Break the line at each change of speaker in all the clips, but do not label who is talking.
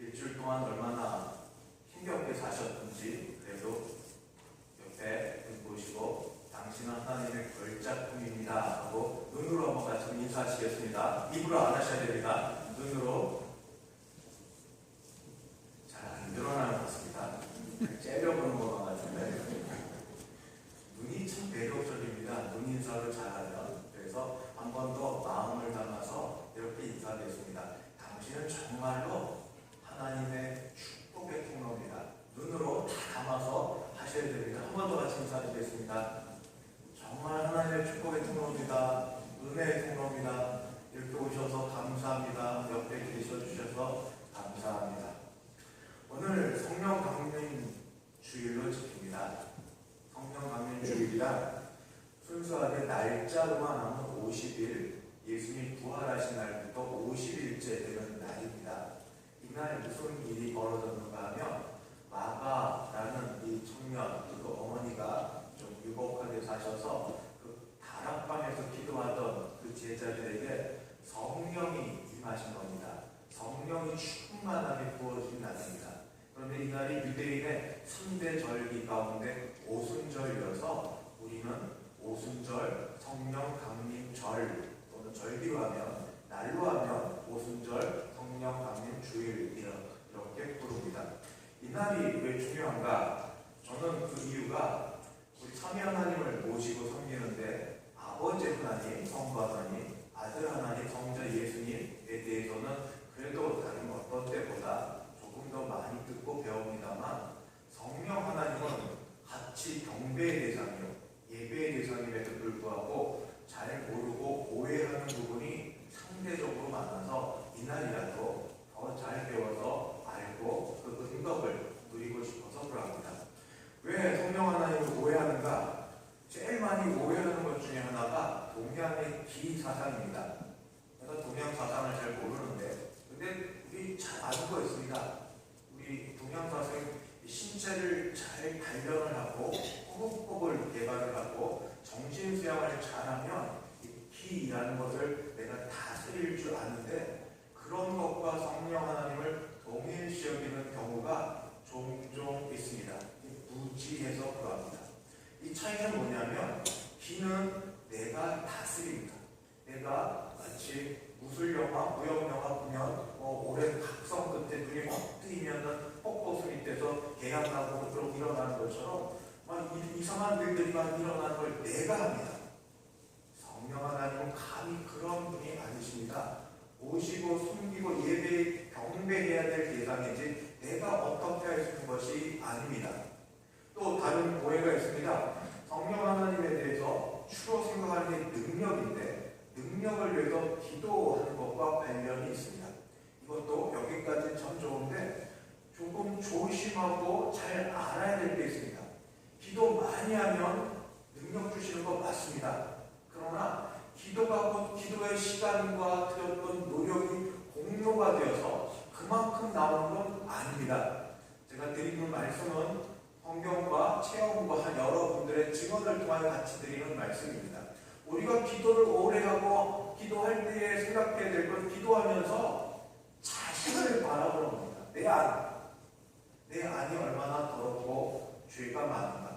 일주일 동안 얼마나 힘겹게 사셨는지 그래도 옆에 눈 보시고 당신은 하나님의 걸작품입니다 하고 눈으로 한번 같이 인사하시겠습니다. 입으로 안 하셔야 됩니다. 눈으로 50일이라 순수하게 날짜로만 하면 50일, 예수님이 부활하신 날부터 50일째 되는 날입니다. 이날 무슨 일이 벌어졌는가 하면 마가라는 이 청년, 그 어머니가 좀 유복하게 사셔서 그 다락방에서 기도하던 그 제자들에게 성령이 임하신 겁니다. 성령이 충만하게 부어진 날입니다. 그런데 이날이 유대인의 3대 절기 가운데 오순절이어서 우리는 오순절 성령 강림절 또는 절기로 하면 날로 하면 오순절 성령 강림 주일 이렇게 부릅니다. 이날이 왜 중요한가? 저는 그 이유가 우리 참여 하나님을 모시고 섬기는데 아버지 하나님, 성부 하나님, 아들 하나님, 성자 예수님에 대해서는 그래도 다른 어떤 때보다 조금 더 많이 듣고 배웁니다만 성령 하나님은 같이 경배의 대상이요 예배의 대상임에도 불구하고 잘 모르고 오해하는 부분이 상대적으로 많아서 이날이라도 더 잘 배워서 알고 그 응답을 누리고 싶어서 그럽니다. 왜 성령 하나님을 오해하는가? 제일 많이 오해하는 것 중에 하나가 동양의 기사상입니다. 내가 동양 사상을 잘 모르는데, 근데 우리 잘 아는 거 있습니다. 우리 동양 사상이 신체를 잘 단련을 하고 호흡법을 개발을 하고 정신 수양을 잘하면 이 기라는 것을 내가 다스릴 줄 아는데 그런 것과 성령 하나님을 동일시 여기는 경우가 종종 있습니다. 무지해서 그러합니다. 이 차이는 뭐냐면 기는 내가 다스립니다. 내가 마치 무술 영화, 무역영화 보면 뭐 오랜 각성 끝에 눈이 확 뜨이면은 뻑뻑 밑에서 계약하고 그렇게 일어나는 것처럼 이상한 일들이 막 일어나는 걸 내가 합니다. 성령 하나님은 감히 그런 분이 아니십니다. 모시고 숨기고 예배 경배해야 될 대상이지 내가 어떻게 할 수 있는 것이 아닙니다. 또 다른 오해가 있습니다. 성령 하나님에 대해서 주로 생각하는 게 능력인데 능력을 위해서 기도하는 것과 관련이 있습니다. 이것도 여기까지 참 좋은데 조금 조심하고 잘 알아야 될 게 있습니다. 기도 많이 하면 능력 주시는 거 맞습니다. 그러나 기도가 곧 기도의 시간과 들였던 노력이 공로가 되어서 그만큼 나오는 건 아닙니다. 제가 드리는 말씀은 성경과 체험과 한 여러분들의 증언을 통하여 같이 드리는 말씀입니다. 우리가 기도를 오래 하고 기도할 때에 생각해야 될 건 기도하면서 자신을 바라보는 겁니다. 내 안, 내 안이 얼마나 더럽고 죄가 많은가.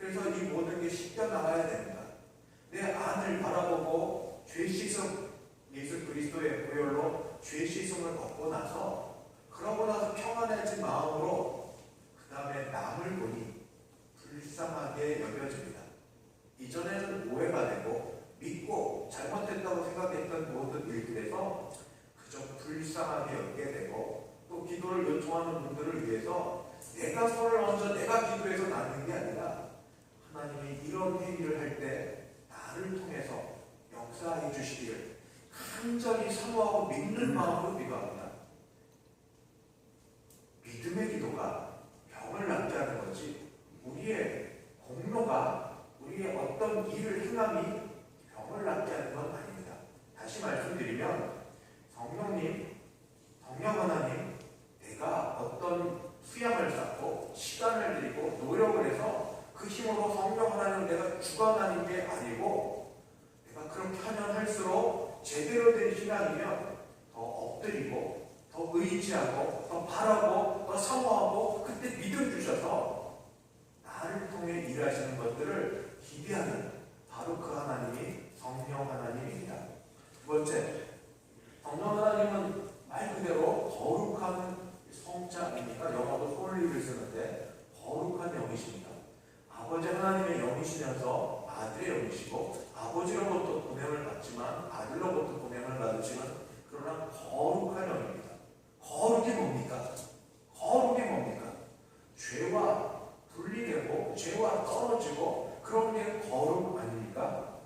그래서 이 모든 게 씻겨 나가야 됩니다. 내 안을 바라보고 죄 씻음, 예수 그리스도의 보혈로 죄 씻음을 얻고 나서 그러고 나서 평안해진 마음으로 그 다음에 남을 보니 불쌍하게 여겨집니다. 이전에는 오해가 되고 믿고 잘못했다고 생각했던 모든 일들에서 그저 불쌍하게 여기게 되고 또 기도를 요청하는 분들을 위해서 내가 손을 얹어 내가 기도해서 낫는 게 아니라 하나님이 이런 행위를 할 때 나를 통해서 역사해 간절히 사모하고 믿는 마음으로 기도합니다. 믿음의 기도가 병을 낫게 하는 거지 우리의 공로가 우리의 어떤 일을 행함이 병을 낫게 하는 건 아닙니다. 다시 말씀드리면 성령님, 성령 하나님, 내가 어떤 수양을 쌓고 시간을 들이고 노력을 해서 그 힘으로 성령 하나님을 내가 주관하는 게 아니고 내가 그렇게 하면 할수록 제대로 된 신앙이면 더 엎드리고 더 의지하고 더 바라고 더 사모하고 그때 믿음 주셔서 나를 통해 일하시는 것들을 기대하는 바로 그 하나님이 성령 하나님입니다. 두 번째, 성령 하나님은 말 그대로 거룩한 성자입니까? 영어도 홀리를 쓰는데 거룩한 영이십니다. 아버지 하나님의 영이시면서 아들의 영이시고 아버지로부터 보냄을 받지만 아들로부터 보냄을 받으시는 그러나 거룩한 영입니다. 거룩이 뭡니까? 거룩이 뭡니까? 죄와 분리되고 죄와 떨어지고 그런 게 거룩 아닙니까?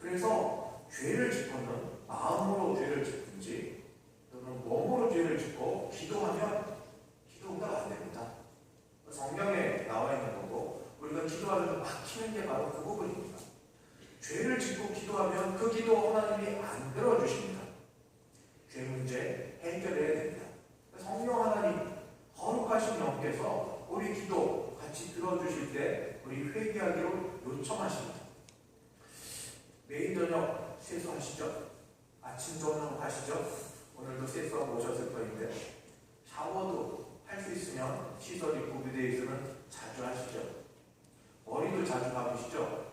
그래서 죄를 짓고는 마음으로 죄를 짓든지 또는 몸으로 죄를 짓고 기도하면 기도가 안 됩니다. 성경에 나와 있는 기도하면서 막히는 게 바로 그 부분입니다. 죄를 짓고 기도하면 그 기도 하나님이 안 들어주십니다. 죄 문제 해결해야 됩니다. 성령 하나님 거룩하신 영께서 우리 기도 같이 들어주실 때 우리 회개하기로 요청하십니다. 매일 저녁 세수하시죠? 아침 저녁 하시죠? 오늘도 세수하고 오셨을 거인데 샤워도 할 수 있으면 시설이 구비되어 있으면 자주 하시죠. 머리도 자주 감으시죠.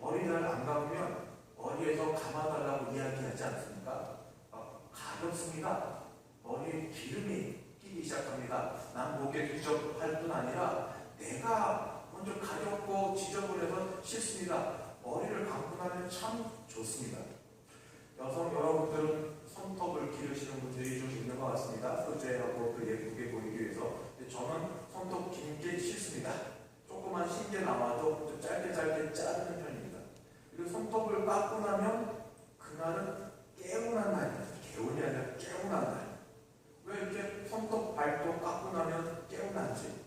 머리 잘안 감으면 머리에서 감아달라고 이야기하지 않습니까? 어, 가렵습니다. 머리에 기름이 끼기 시작합니다. 난 목에 뒤적할 뿐 아니라 내가 먼저 가렵고 지저분해서 싫습니다. 머리를 감고 나면 참 좋습니다. 여성 여러분들은 손톱을 기르시는 분들이 좀 있는 것 같습니다. 소재하고 그 예쁘게 보이기 위해서. 근데 저는 손톱 긴 게 싫습니다. 조그만 흰게 나와도 좀 짧게 짧게 자르는 편입니다. 그리고 손톱을 깎고 나면 그날은 깨운한 날입니다. 개운이 아니라 깨운한 날. 왜 이렇게 손톱 발톱 깎고 나면 깨운한지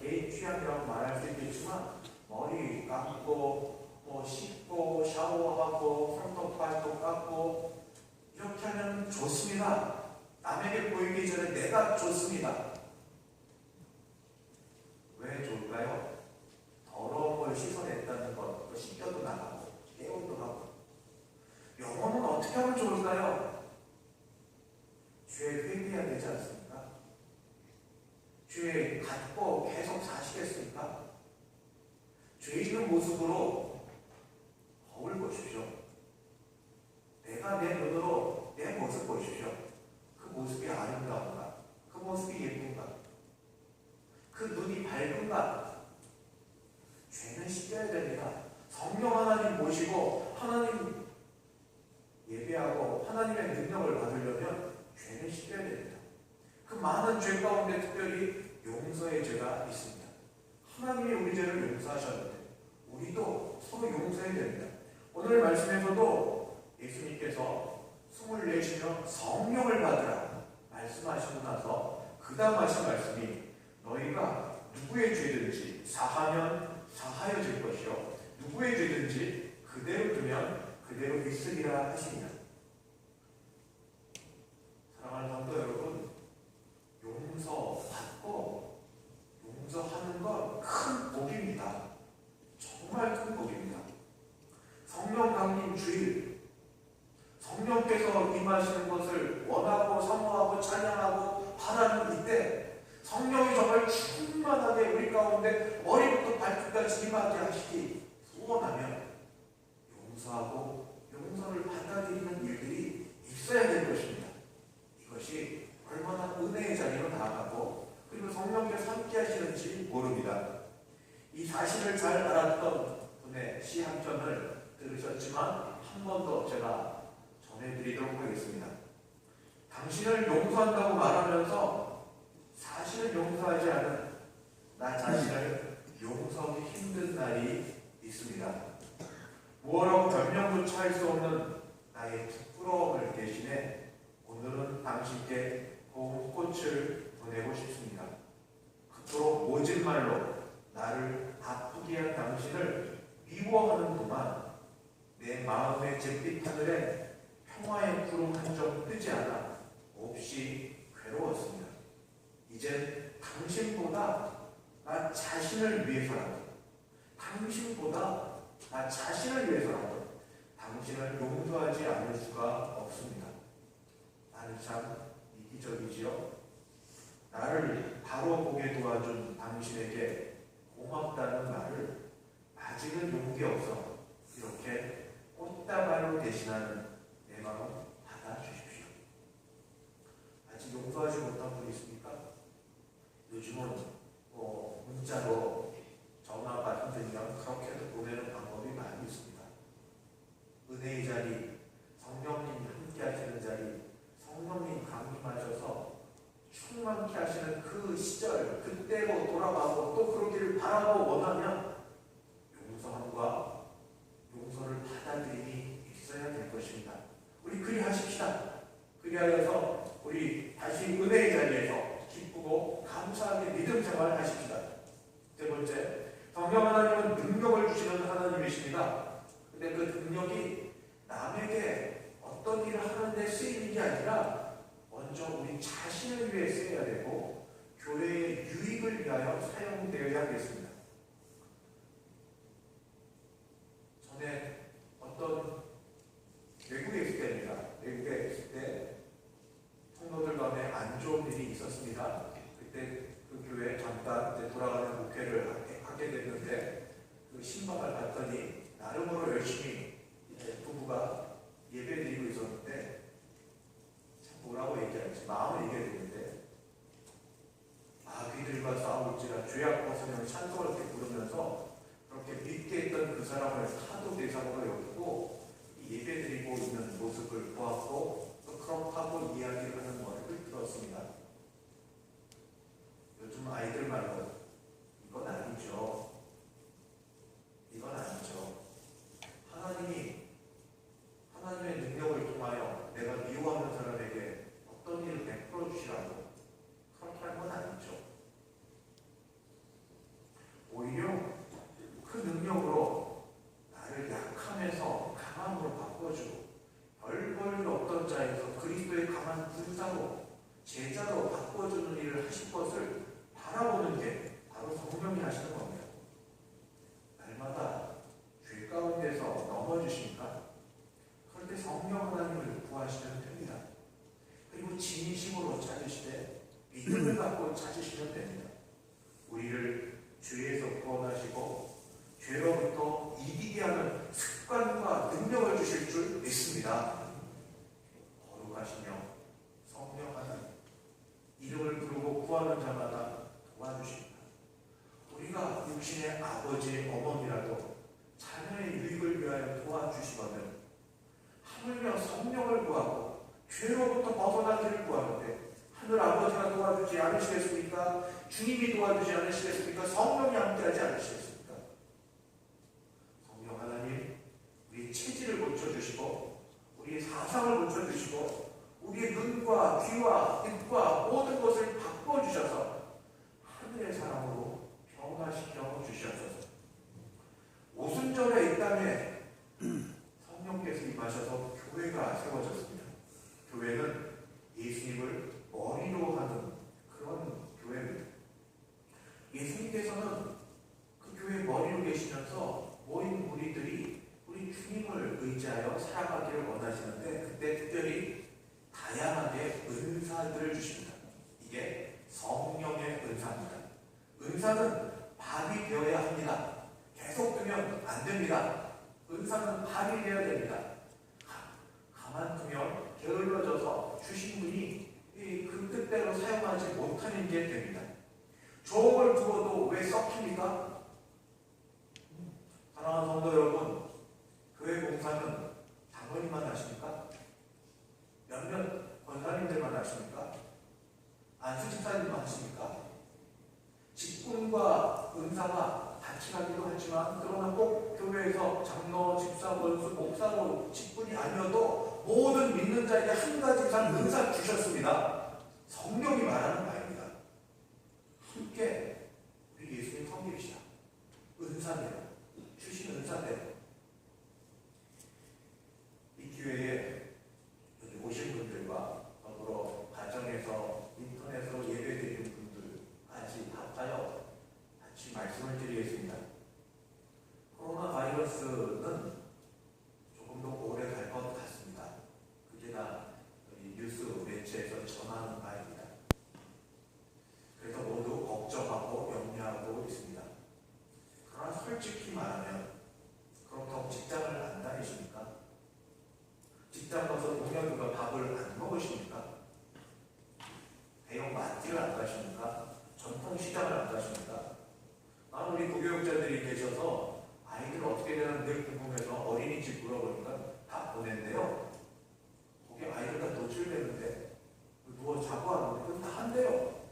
개인 취향이라고 말할 수 있겠지만 머리 감고 뭐 씻고 샤워하고 손톱 발톱 깎고 이렇게 하면 좋습니다. 남에게 보이기 전에 내가 좋습니다. 왜 좋을까요? 더러운 걸 씻어냈다는 것, 또 씻겨도 나가고 깨우도 하고 영혼은 어떻게 하면 좋을까요? 죄 회개해야 되지 않습니까? 죄 갖고 계속 사시겠습니까? 죄 있는 모습으로 거울 보십시오. 내가 내 눈으로 내 모습 보십시오. 그 모습이 아름다운가? 그 모습이 예쁜가? 그 눈이 밝은가? 죄는 씻겨야 됩니다. 성령 하나님 모시고 하나님 예배하고 하나님의 능력을 받으려면 죄는 씻겨야 됩니다. 그 많은 죄 가운데 특별히 용서의 죄가 있습니다. 하나님이 우리 죄를 용서하셨는데 우리도 서로 용서해야 됩니다. 오늘 말씀에서도 예수님께서 숨을 내쉬며 성령을 받으라 말씀하시고 나서 그 다음 하신 말씀이 너희가 누구의 죄든지 사하면 사하여 질 것이요 누구의 죄든지 그대로 두면 그대로 있으리라 하십니다. 사랑하는 성도 여러분 용서받고 용서하는 건 큰 복입니다. 정말 큰 복입니다. 성령 강림 주일 성령께서 임하시는 것을 원하고 사모하고 찬양하고 바라는 이때 성령이 정말 충만하게 우리 가운데 머리부터 발끝까지 임하게 하시기 소원하면 용서하고 용서를 받아들이는 일들이 있어야 될 것입니다. 이것이 얼마나 은혜의 자리로 나아가고 그리고 성령께서 함께 하시는지 모릅니다. 이 사실을 잘 알았던 분의 시 한 편을 들으셨지만 한 번 더 제가 전해드리도록 하겠습니다. 당신을 용서한다고 말하면서 사실을 용서하지 않은 나 자신을 용서하기 힘든 날이 있습니다. 무엇라고 변명조차 할 수 없는 나의 부끄러움을 대신에 오늘은 당신께 고운 꽃을 보내고 싶습니다. 그토록 모진 말로 나를 아프게 한 당신을 미워하는 동안 내 마음의 잿빛 하늘에 평화의 구름 한 점 뜨지 않아 몹시 괴로웠습니다. 이젠 당신보다 나 자신을 위해서라도 당신보다 나 자신을 위해서라도 당신을 용서하지 않을 수가 없습니다. 나는 참 이기적이지요. 나를 바로 보게 도와준 당신에게 고맙다는 말을 아직은 용기 없어 이렇게 꽃다발로 대신하는 내 마음 받아주십시오. 아직 용서하지 못한 분 있습니까? 요즘은 뭐 문자로 전화가 힘들면 그렇게도 보내는 방법이 많이 있습니다. 은혜의 자리, 성령님 함께 하시는 자리, 성령님 강림하셔서 충만케 하시는 그 시절, 그때로 돌아가고 또 그러기를 바라고 원하면 용서함과 용서를 받아들임이 있어야 될 것입니다. 우리 그리하십시다. 그리하여서 우리 다시 은혜의 자리에서 기쁘고 감사하게 믿음 생활을 하십시다. 세 번째, 성령 하나님은 능력을 주시는 하나님이십니다. 근데 그 능력이 남에게 어떤 일을 하는데 쓰이는 게 아니라 먼저 우리 자신을 위해 쓰여야 되고 교회의 유익을 위하여 사용되어야 하겠습니다. 전에 어떤 외국에 있을 때입니다. 외국에 있을 때 성도들 간에 안 좋은 일이 있었습니다. 그때 그 교회에 잠깐 이제 돌아가는 목회를 하게, 하게 됐는데 그 신방을 봤더니 나름으로 열심히 이제 부부가 예배 드리고 있었는데 참 뭐라고 얘기할지 마음을 얘기해야 되는데 아 그들과 싸울지라 죄악 벗으면 찬송을 이렇게 부르면서 그렇게 믿게 했던 그 사람을 사도 대상으로 여기고 예배 드리고 있는 모습을 보았고 또 그렇다고 이야기를 하는 것을 들었습니다. 요즘 아이들 말로 이건 아니죠. 이건 아니죠. 하나님이 하나님의 능력을 통하여 내가 미워하는 사람에게 어떤 일을 베풀어 주시라고 그렇게 한 건 아니죠. 오히려 그 능력으로 나를 약함에서 강함으로 바꿔주고 별볼일 없던 자에서 그리스도의 강한 군사로 제자로 바꿔주는 일을 하실 것을 바라보는 게 바로 성령이 하시는 겁니다. 날마다 죄 가운데서 넘어지십니까? 그럴 때 성령 하나님을 구하시면 됩니다. 그리고 진심으로 찾으시되 믿음을 갖고 찾으시면 됩니다. 우리를 죄에서 구원하시고 죄로부터 이기게 하는 습관과 능력을 주실 줄 믿습니다. 거룩하시며 성령 하나님 이름을 부르고 구하는 자마다 도와주십니다. 우리가 육신의 아버지, 어머니라도 자녀의 유익을 위하여 도와주시거든 하물며 성령을 구하고 죄로부터 벗어나기를 구하는데 하늘 아버지가 도와주지 않으시겠습니까? 주님이 도와주지 않으시겠습니까? 성령이 함께하지 않으시겠습니까? 성령 하나님, 우리 체질을 고쳐주시고 우리의 사상을 고쳐주시고 우리의 눈과 귀와 입과 모든 것을 바꿔주셔서 하늘의 사람으로 100만은 당원이만 아십니까? 몇몇 권사님들만 아십니까? 안수집사님만 아십니까? 직분과 은사가 같이가기도 하지만 그러나 꼭 교회에서 장로, 집사, 원수, 목사로 직분이 아니어도 모든 믿는 자에게 한 가지 이상 은사 주셨습니다. 성령이 말하는 말. 매체에서 전하는 바입니다. 그래서 모두 걱정하고 염려하고 있습니다. 그러나 솔직히 말하면 그렇다고 직장을 안 다니십니까? 직장 가서 동료들과 밥을 안 먹으십니까? 대형 마트를 안 가십니까? 전통시장을 안 가십니까? 나는 우리 구교육자들이 계셔서 아이들 어떻게 되나 늘 궁금해서 어린이집 물어보니까 다 보낸대요. 거기 아이들 다 노출되는데 누워 자고 하는데 그건 다 한대요.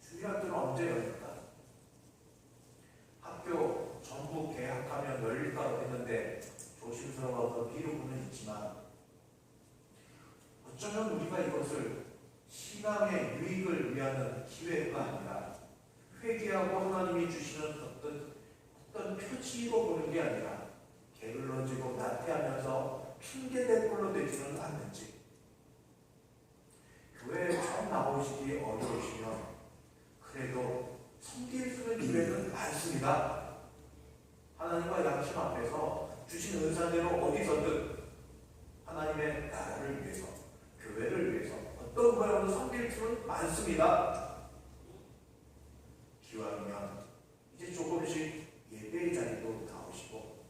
주일학교는 언제 열릴까? 학교 전부 개학하면 열릴까 했는데 조심스러워서 미루고는 있지만 어쩌면 우리가 이것을 신앙의 유익을 위하는 기회가 아니라 회개 하나님이 주시는 어떤 어떤 표지로 보는 게 아니라 게을러지고 나태하면서 핑계댈 걸로 되지는 않는지 교회에 처음 나오시기 어려우시면 그래도 섬길 수 있는 기회는 많습니다. 하나님과 양심 앞에서 주신 은사대로 어디서든 하나님의 나라를 위해서 교회를 위해서 어떤 모양으로 섬길 수는 많습니다. 기왕이면 이제 조금씩 예배의 자리도 나오시고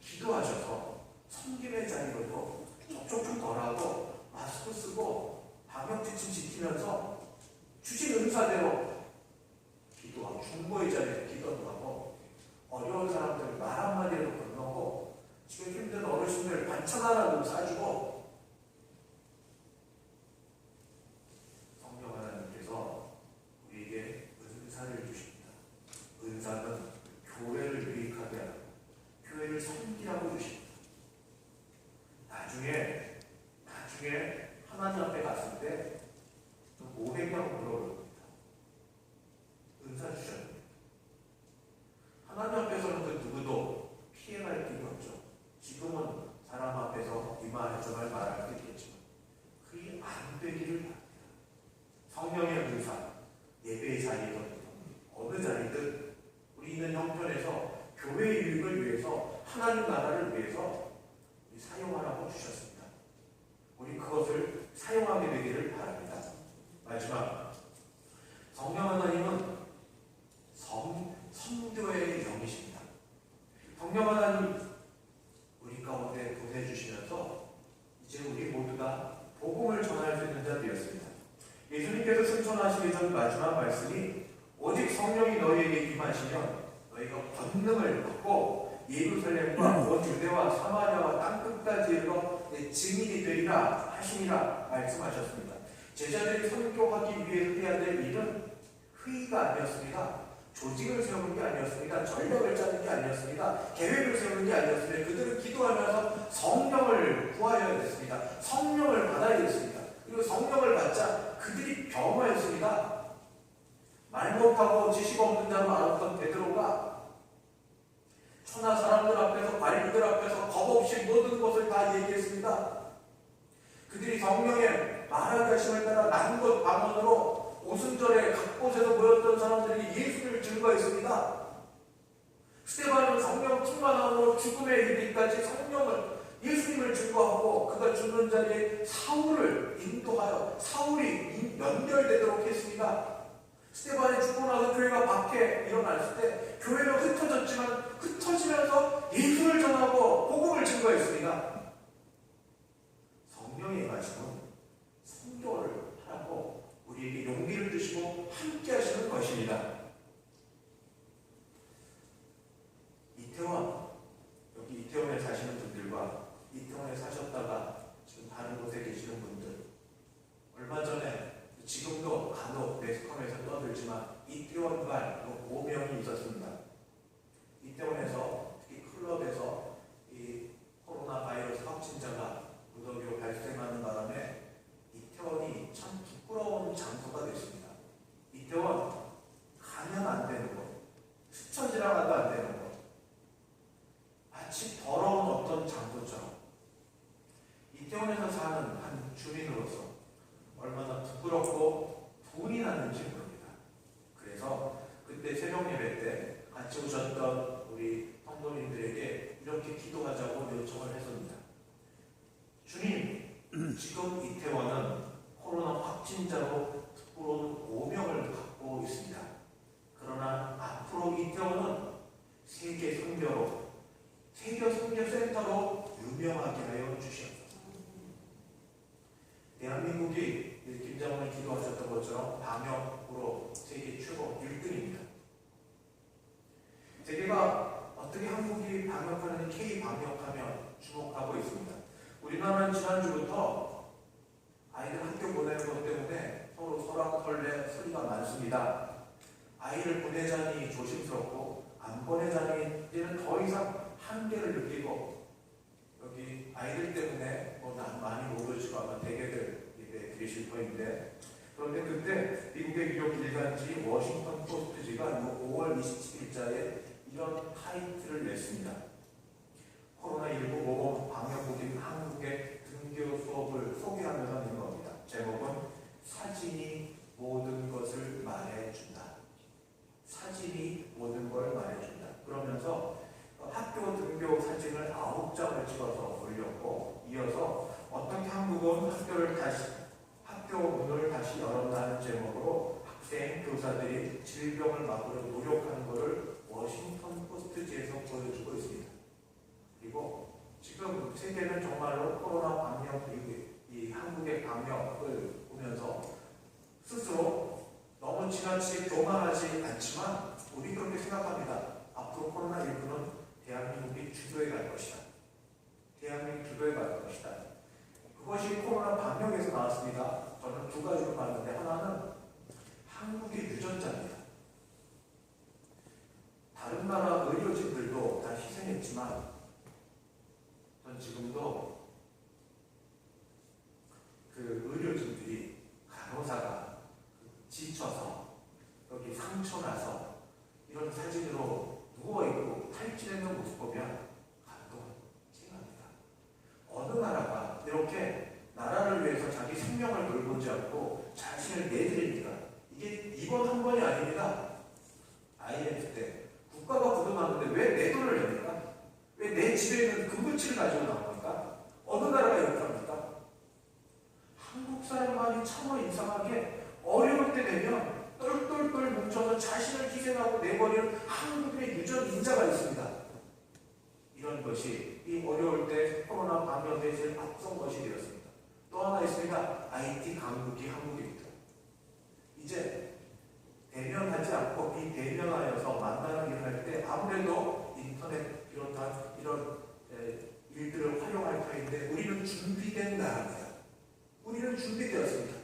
기도하셔서 섬김의 자리로도 접촉 덜하고 마스크 쓰고 방역 지침 지키면서 주신 은사대로 기도하고 중보의 자리에서 기도도 하고 어려운 사람들 말 한마디라도 건너고 지금 힘든 어르신들 반찬 하나도 사주고 성령 하나님께서 우리에게 은사를 주십니다. 은사는 교회를 유익하게 하고 교회를 섬기라고 주십니다. 나중에 나중에 하나님 앞에 갔을 때 500명 물어봅니다. 은사 주셨습니다. 하나님 앞에서는 그 누구도 피해갈 길이 없죠. 지금은 사람 앞에서 이말저말 말할 수 있겠지만 그게 안 되기를 바랍니다. 성령의 은사, 예배의 자리든 어느 자리든 우리 있는 형편에서 교회의 유익을 위해서 하나님 나라를 위해서 사용하라고 주셨습니다. 우리 그것을 사용하게 되기를 바랍니다. 마지막 성령 하나님은 성, 성교의 영이십니다. 성령 하나님 우리 가운데 보내주시면서 이제 우리 모두가 복음을 전할 수 있는 자 되었습니다. 예수님께서 승천하시기 전 마지막 말씀이 오직 성령이 너희에게 임하시면 너희가 권능을 받고 예루살렘과 온 유대와 사마리아와 땅끝까지 이르러 내 증인이 되리라 하시니라 말씀하셨습니다. 제자들이 선교하기 위해 해야 될 일은 회의가 아니었습니다. 조직을 세우는 게 아니었습니다. 전략을 짜는 게 아니었습니다. 계획을 세우는 게 아니었습니다. 그들은 기도하면서 성령을 구하여야 됐습니다. 성령을 받아야 됐습니다. 그리고 성령을 받자 그들이 변화했습니다. 말 못하고 지식 없는 자로 알았던 베드로가 천하 사람들 앞에서 관리들 앞에서 겁 없이 모든 것을 다 얘기했습니다. 그들이 성령의 말하게 하심을 따라 난것 방언으로 오순절에 각곳에서 모였던 사람들이 예수를 증거했습니다. 스테반은 성령 충만함으로 죽음에 이르기까지 성령을 예수님을 증거하고 그가 죽는 자리에 사울을 인도하여 사울이 연결되도록 했습니다. 스테반이 죽고 나서 교회가 밖에 일어났을 때 교회는 흩어졌지만 흩어지면서 예수를 전하고 복음을 증거했습니다. 말씀은 성교를 하라고 우리에게 용기를 주시고 함께 하시는 것입니다. 이태원, 여기 이태원에 사시는 분들과 이태원에 사셨다가 지금 다른 곳에 계시는 분들, 얼마 전에 지금도 간혹 매스컴에서 떠들지만 이태원발 오명이 있었습니다. 이태원에서 특히 클럽에서 이 코로나 바이러스 이태원에서 사는 한 주민으로서 얼마나 부끄럽고 분이 났는지 모릅니다. 그래서 그때 새벽 예배 때 같이 오셨던 우리 성도님들에게 이렇게 기도하자고 요청을 했습니다. 주님, 지금 이태원은 코로나 확진자로 부끄러운 오명을 갖고 있습니다. 그러나 앞으로 이태원은 세계 선교로, 세계 선교 센터로 유명하게 하여 주시옵소서. 대한민국이 김장훈을 기도하셨던 것처럼 방역으로 세계 최고 1등입니다. 세계가 어떻게 한국이 방역하는 K 방역하면 주목하고 있습니다. 우리나라는 지난주부터 아이들 학교 보내는 것 때문에 서로 설왕설래 소리가 많습니다. 아이를 보내자니 조심스럽고 안 보내자니 이제는 더 이상 한계를 느끼고 여기 아이들 때문에 뭐난 많이 모르시고 아마 대개들 예배 드리실 거인데 그런데 그때 미국의 유력 일간지 워싱턴 포스트지가 5월 27일자에 이런 타이틀을 냈습니다. 코로나19 모범 방역국인 한국의 등교 수업을 소개하면서 낸 겁니다. 제목은 사진이 모든 것을 말해준다. 사진이 모든 걸 말해준다. 그러면서 학교 등교 사진을 아홉 장을 찍어서 올렸고 이어서 어떻게 한국은 학교를 다시 학교 문을 다시 열었다는 제목으로 학생 교사들이 질병을 막으려 노력하는 것을 워싱턴 포스트지에서 보여주고 있습니다. 그리고 지금 세계는 정말로 코로나 방역 이, 이 한국의 방역을 보면서 스스로 너무 지나치게 교만하지 않지만 우리 그렇게 생각합니다. 앞으로 코로나19는 대한민국이 주도해 갈 것이다. 대한민국 주도해 갈 것이다. 그것이 코로나 방역에서 나왔습니다. 저는 두 가지로 봤는데 하나는 한국의 유전자입니다. 다른 나라 의료진들도 다 희생했지만 전 지금도 그 의료진들이 간호사가 지쳐서 여기 상처 나서 이런 사진으로 누워있고 탈진하는 모습 보면 감동 찡합니다. 어느 나라가 이렇게 나라를 위해서 자기 생명을 돌보지 않고 자신을 내드립니까? 이게 이번 한 번이 아닙니다. IMF 때 국가가 부도났는데 왜 내 돈을 냅니까? 왜 내 집에 있는 금붙이를 가지고 나옵니까? 어느 나라가 이렇게 합니까? 한국 사람만이 참어 이상하게 어려울 때 되면 똘똘똘 뭉쳐서 자신을 희생하고 내버리는 한국의 유전 인자가 있습니다. 이런 것이 이 어려울 때 코로나 방역에 제일 앞선 것이 되었습니다. 또 하나 있습니다. IT 강국이 한국입니다. 이제 대면하지 않고 비대면하여서 만나는 일을 할 때 아무래도 인터넷 비롯한 이런 에, 일들을 활용할 터인데 우리는 준비된 나라입니다. 우리는 준비되었습니다.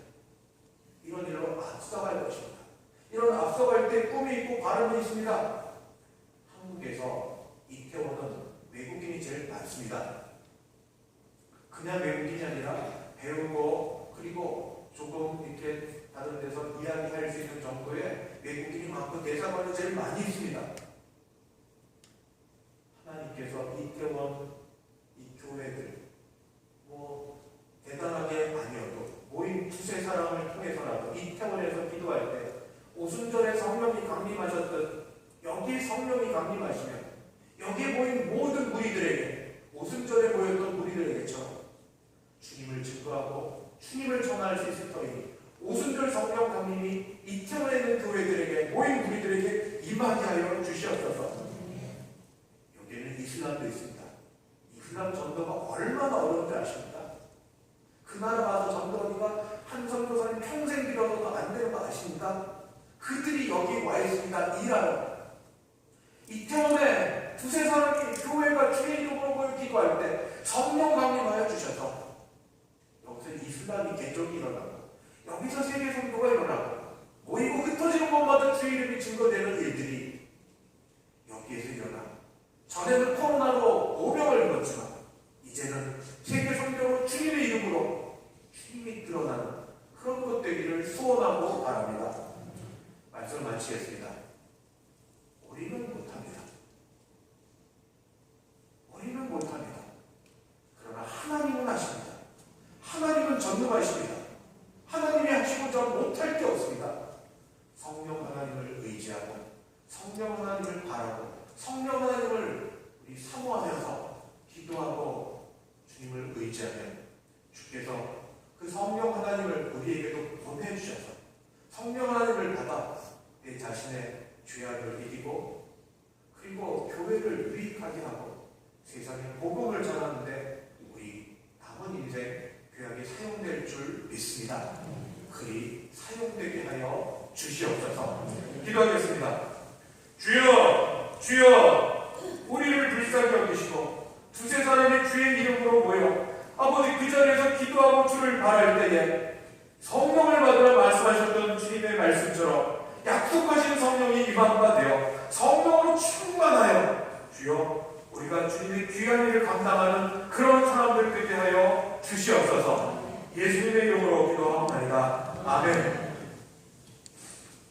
이런 일로 앞서갈 것입니다. 이런 앞서갈 때 꿈이 있고 바람이 있습니다. 한국에서 이태원은 외국인이 제일 많습니다. 그냥 외국인이 아니라 배우고 그리고 조금 이렇게 다른 데서 이야기할 수 있는 정도의 외국인이 많고 대사관이 제일 많이 있습니다. 하나님께서 이태원 이 교회들 뭐 대단하게 아니어도 모인 두세 사람을 통해서라도 이태원에서 기도할 때 오순절에 성령이 강림하셨듯 여기 성령이 강림하시면 여기에 모인 모든 무리들에게 오순절에 모였던 무리들에게처럼 주님을 증거하고 주님을 전할 수 있을 터이니 오순절 성령 강림이 이태원에 있는 교회들에게 모인 무리들에게 임하게 하여 주시옵소서 여기에는 이슬람도 있습니다 이슬람 전도가 얼마나 어려운지 아십니까? 그 나라 가서 전도하기가 한 선교사님 평생 들여서도 안 되는 거 아십니까? 그들이 여기 와 있습니다. 일하러. 이태원에 두세 사람이 교회가 주의 이름으로 모여 기도할 때 성령 강림하여 주셔서 여기서 이슬람이 개종이 일어나고 여기서 세계 선교가 일어나고 모이고 흩어지는 곳마다 주의 이름이 증거되는 일들이 여기에서 일어나 전에는 코로나로 오명을 입었지만 이제는 세계 선교로 주님의 이름으로 주님이 드러나는 그런 것 되기를 소원하고 바랍니다. 말씀을 마치겠습니다. 우리는 못합니다. 우리는 못합니다. 그러나 하나님은 하십니다. 계시다면 주께서 그 성령 하나님을 우리에게도 보내주셔서 성령 하나님을 받아 내 자신의 죄악을 이기고 그리고 교회를 유익하게 하고 세상에 복음을 전하는데 우리 남은 인생 귀하게 사용될 줄 믿습니다. 그리 사용되게 하여 주시옵소서. 기도하겠습니다. 주여, 주여, 우리를 불쌍히 여기시고 두세 사람의 주의 이름으로 모여 아버지 그 자리에서 기도하고 주를 바랄 때에 성령을 받으라 말씀하셨던 주님의 말씀처럼 약속하신 성령이 바 되어 성령으로 충만하여 주여 우리가 주님의 귀한 일을 감당하는 그런 사람들 되게 하여 주시옵소서 예수님의 이름으로 기도하옵나이다. 아멘